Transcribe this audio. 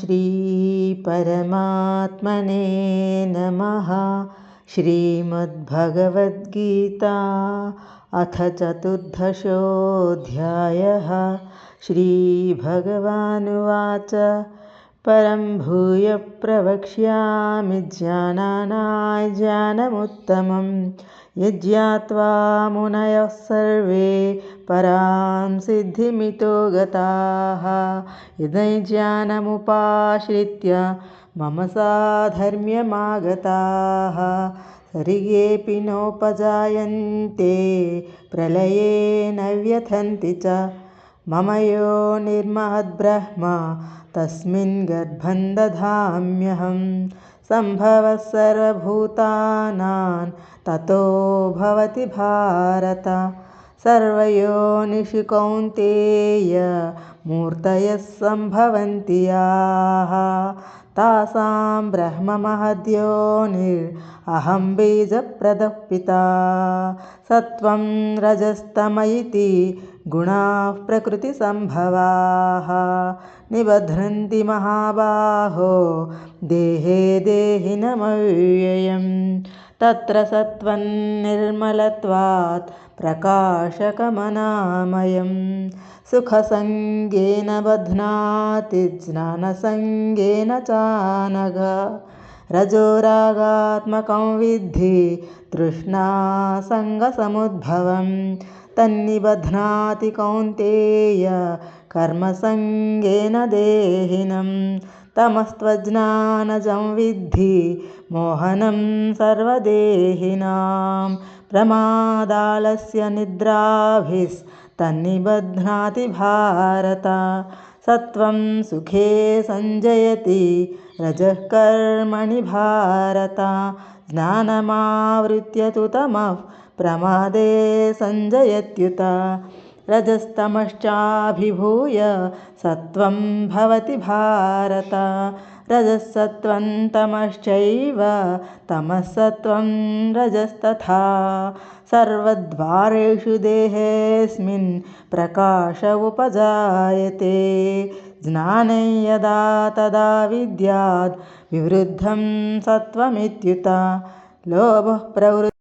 श्रीपरमात्मने नमः। श्रीमद्भगवद्गीता अथ चतुर्दशोऽध्यायः। श्रीभगवानुवाच। परं भूय प्रवक्ष्यामि ज्ञानानाय ज्ञानमुत्तमं यज्ञात्वा मुनयः सर्वे परां सिद्धिमितो गताः। यदैज्ञानमुपाश्रित्य मम साधर्म्यमागताः सर्गेऽपि नोपजायन्ते प्रलये न व्यथन्ति च। मम यो निर्महद्ब्रह्म तस्मिन् गर्भं दधाम्यहं सम्भवः सर्वभूतानां ततो भवति भारत। सर्वयोनिषु कौन्तेय मूर्तयः सम्भवन्ति याः तासां ब्रह्ममहद्योनिरहं बीजप्रदः पिता। सत्त्वं रजस्तम गुणाः प्रकृतिसम्भवाः। निबध्नन्ति महाबाहो देहे देहिनमव्ययम् तत्र सत्त्वन्निर्मलत्वात् प्रकाशकमनामयं सुखसङ्गेन बध्नाति ज्ञानसङ्गेन चानघ। रजोरागात्मकं विद्धि तृष्णासङ्गसमुद्भवं तन्निबध्नाति कौन्तेय कर्मसङ्गेन देहिनं तमस्त्वज्ञानजं विद्धि मोहनं सर्वदेहिनां प्रमादालस्य निद्राभिस्तन्निबध्नाति भारत। सत्वं सुखे सञ्जयति रजः कर्मणि भारत। ज्ञानमावृत्य तु तमः प्रमादे सञ्जयत्युत रजस्तमश्चाभिभूय सत्वं भवति भारत। रजःसत्त्वं तमश्चैव तमःसत्त्वं रजस्तथा। सर्वद्वारेषु देहेऽस्मिन् प्रकाश उपजायते। ज्ञाने यदा तदा विद्याद् विवृद्धं सत्त्वमित्युत। लोभः प्रवृत्ति